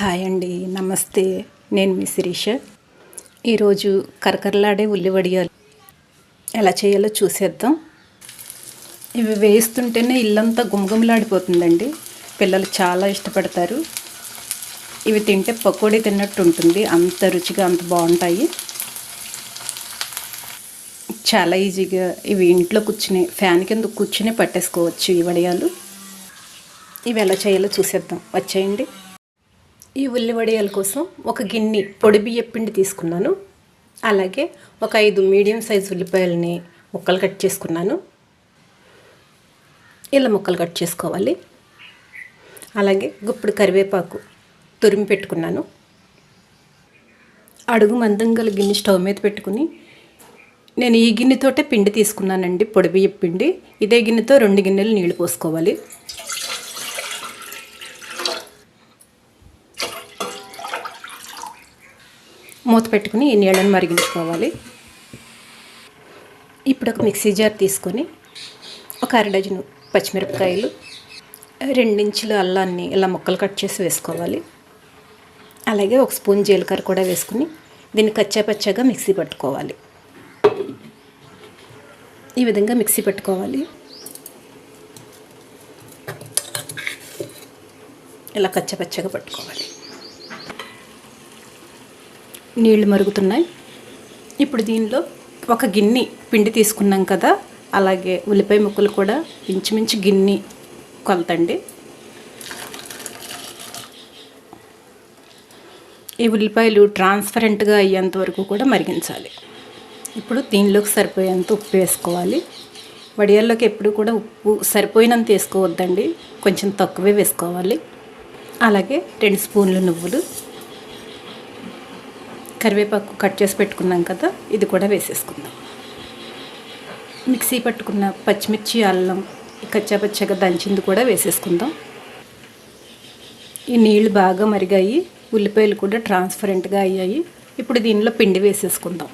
Hi అండి నమస్తే. నేను మీ శిరీష. ఈరోజు కరకరలాడే ఉల్లి వడియాలు ఎలా చేయాలో చూసేద్దాం. ఇవి వేస్తుంటేనే ఇల్లంతా గుమగుమలాడిపోతుందండి. పిల్లలు చాలా ఇష్టపడతారు. ఇవి తింటే పకోడీ తిన్నట్టు ఉంటుంది. అంత రుచిగా అంత బాగుంటాయి. చాలా ఈజీగా ఇవి ఇంట్లో కూర్చుని ఫ్యాన్ కింద కూర్చుని పట్టేసుకోవచ్చు ఈ వడియాలు. ఇవి ఎలా చేయాలో చూసేద్దాం. వచ్చేయండి. ఈ ఉల్లి వడియాల కోసం ఒక గిన్నె పొడి బియ్య పిండి తీసుకున్నాను. అలాగే ఒక ఐదు మీడియం సైజ్ ఉల్లిపాయలని ముక్కలు కట్ చేసుకున్నాను. ఇలా ముక్కలు కట్ చేసుకోవాలి. అలాగే గుప్పుడు కరివేపాకు తురిమి పెట్టుకున్నాను. అడుగు మందం గల గిన్నె స్టవ్ మీద పెట్టుకుని నేను ఈ గిన్నెతోటే పిండి తీసుకున్నానండి పొడి బియ్య పిండి. ఇదే గిన్నెతో రెండు గిన్నెలు నీళ్ళు పోసుకోవాలి. మూత పెట్టుకుని ఈ నీళ్ళని మరిగించుకోవాలి. ఇప్పుడు ఒక మిక్సీ జార్ తీసుకొని ఒక అర డజను పచ్చిమిరపకాయలు రెండించులు అల్లాన్ని ఇలా ముక్కలు కట్ చేసి వేసుకోవాలి. అలాగే ఒక స్పూన్ జీలకర్ర కూడా వేసుకుని దీన్ని కచ్చాపచ్చాగా మిక్సీ పట్టుకోవాలి. ఈ విధంగా మిక్సీ పెట్టుకోవాలి. ఇలా కచ్చపచ్చగా పట్టుకోవాలి. నీళ్ళు మరుగుతున్నాయి. ఇప్పుడు దీనిలో ఒక గిన్నె పిండి తీసుకున్నాం కదా అలాగే ఉల్లిపాయ ముక్కలు కూడా ఇంచుమించు గిన్నె కొలతండి. ఈ ఉల్లిపాయలు ట్రాన్స్పరెంట్గా అయ్యేంత వరకు కూడా మరిగించాలి. ఇప్పుడు దీనిలోకి సరిపోయేంత ఉప్పు వేసుకోవాలి. వడియాల్లోకి ఎప్పుడు కూడా ఉప్పు సరిపోయినంత వేసుకోవద్దండి కొంచెం తక్కువే వేసుకోవాలి. అలాగే రెండు స్పూన్లు నువ్వులు కరివేపాకు కట్ చేసి పెట్టుకున్నాం కదా ఇది కూడా వేసేసుకుందాం. మిక్సీ పట్టుకున్న పచ్చిమిర్చి అల్లం కచ్చాపచ్చగా దంచింది కూడా వేసేసుకుందాం. ఈ నీళ్ళు బాగా మరిగాయి ఉల్లిపాయలు కూడా ట్రాన్స్పరెంట్గా అయ్యాయి. ఇప్పుడు దీనిలో పిండి వేసేసుకుందాం.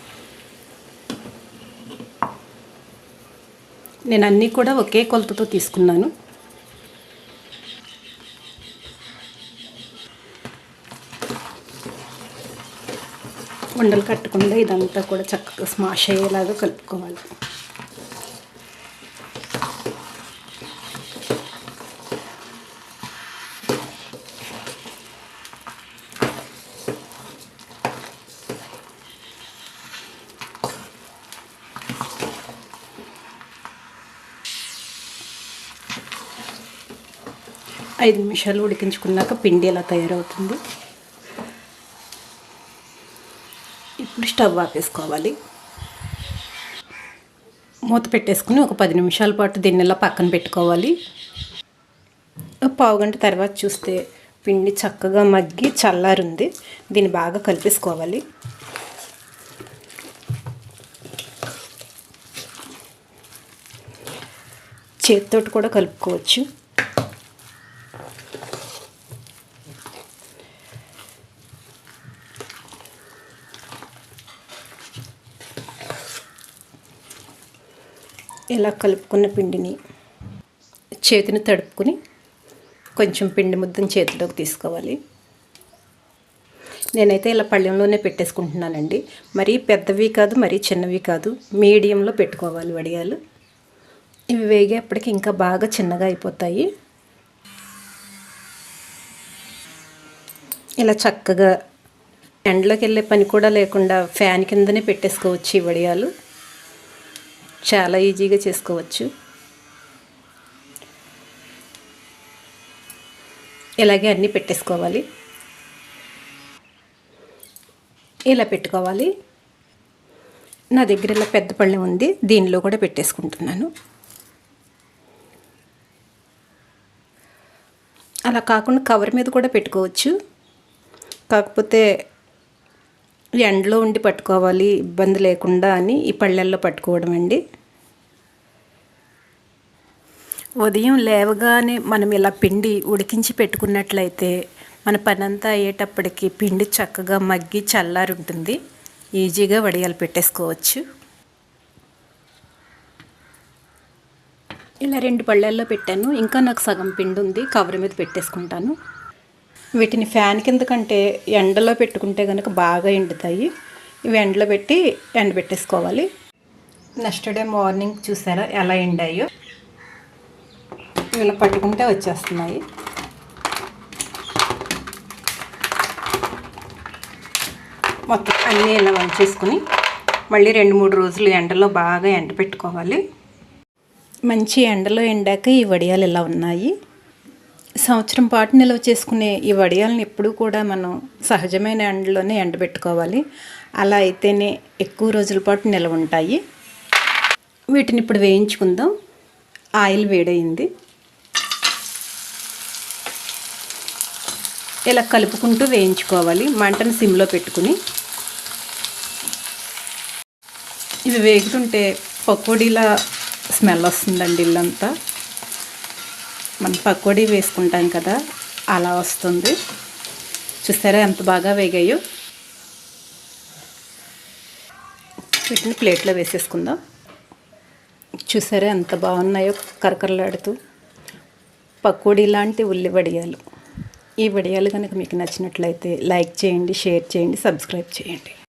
నేను అన్నీ కూడా ఒకే కొలతతో తీసుకున్నాను. ఉండలు కట్టకుండా ఇదంతా కూడా చక్కగా స్మాష్ అయ్యేలాగా కలుపుకోవాలి. ఐదు నిమిషాలు ఉడికించుకున్నాక పిండి ఎలా తయారవుతుంది ఇప్పుడు స్టవ్ ఆపేసుకోవాలి. మూత పెట్టేసుకుని ఒక పది నిమిషాల పాటు దీన్ని పక్కన పెట్టుకోవాలి. పావు గంట తర్వాత చూస్తే పిండి చక్కగా మగ్గి చల్లారుంది. దీన్ని బాగా కలిపేసుకోవాలి. చేతితోటి కూడా కలుపుకోవచ్చు. ఇలా కలుపుకున్న పిండిని చేతిని తడుపుకుని కొంచెం పిండి ముద్దను చేతిలోకి తీసుకోవాలి. నేనైతే ఇలా పళ్ళెంలోనే పెట్టేసుకుంటున్నానండి. మరీ పెద్దవి కాదు మరీ చిన్నవి కాదు. మీడియంలో పెట్టుకోవాలి వడియాలు. ఇవి వేగేప్పటికి ఇంకా బాగా చిన్నగా అయిపోతాయి. ఇలా చక్కగా ఎండలోకి వెళ్ళే పని కూడా లేకుండా ఫ్యాన్ కిందనే పెట్టేసుకోవచ్చు ఈ వడియాలు. చాలా ఈజీగా చేసుకోవచ్చు. ఇలాగే అన్నీ పెట్టేసుకోవాలి. ఇలా పెట్టుకోవాలి. నా దగ్గర ఇలా పెద్ద పళ్ళెం ఉంది దీనిలో కూడా పెట్టేసుకుంటున్నాను. అలా కాకుండా కవర్ మీద కూడా పెట్టుకోవచ్చు. కాకపోతే ఎండలో ఉండి పట్టుకోవాలి ఇబ్బంది లేకుండా అని ఈ పళ్ళెల్లో పట్టుకోవడం అండి ఉదయం లేవగానే మనం ఇలా పిండి ఉడికించి పెట్టుకున్నట్లయితే మన పనంతా అయ్యేటప్పటికి పిండి చక్కగా మగ్గి చల్లారుంటుంది. ఈజీగా వడియాలు పెట్టేసుకోవచ్చు. ఇలా రెండు పళ్ళెల్లో పెట్టాను. ఇంకా నాకు సగం పిండి ఉంది కవర్ మీద పెట్టేసుకుంటాను. వీటిని ఫ్యాన్ కింద కంటే ఎండలో పెట్టుకుంటే కనుక బాగా ఎండుతాయి. ఇవి ఎండలో పెట్టి ఎండబెట్టేసుకోవాలి నెక్స్ట్ డే మార్నింగ్ చూసారా ఎలా ఎండాయో? ఇలా పట్టుకుంటే వచ్చేస్తున్నాయి. మొత్తం అన్నీ ఇలా వంచేసుకుని మళ్ళీ రెండు మూడు రోజులు ఎండలో బాగా ఎండ పెట్టుకోవాలి. మంచి ఎండలో ఎండాక ఈ వడియాలు ఇలా ఉన్నాయి. సంవత్సరం పాటు నిల్వ చేసుకునే ఈ వడియాలను ఎప్పుడూ కూడా మనం సహజమైన ఎండలోనే ఎండబెట్టుకోవాలి. అలా అయితేనే ఎక్కువ రోజుల పాటు నిల్వ ఉంటాయి. వీటిని ఇప్పుడు వేయించుకుందాం. ఆయిల్ వేడయింది. ఇలా కలుపుకుంటూ వేయించుకోవాలి. మంటను సిమ్లో పెట్టుకుని. ఇవి వేగుతుంటే పకోడీలా స్మెల్ వస్తుందండి ఇల్లంతా. మనం పకోడీ వేసుకుంటాం కదా అలా వస్తుంది. చూసారా ఎంత బాగా వేగాయో? వీటిని ప్లేట్లో వేసేసుకుందాం. చూసారా ఎంత బాగున్నాయో కరకరలాడుతూ. పకోడీ లాంటి ఉల్లి వడియాలు. ఈ వడియాలు కనుక మీకు నచ్చినట్లయితే లైక్ చేయండి షేర్ చేయండి సబ్స్క్రైబ్ చేయండి.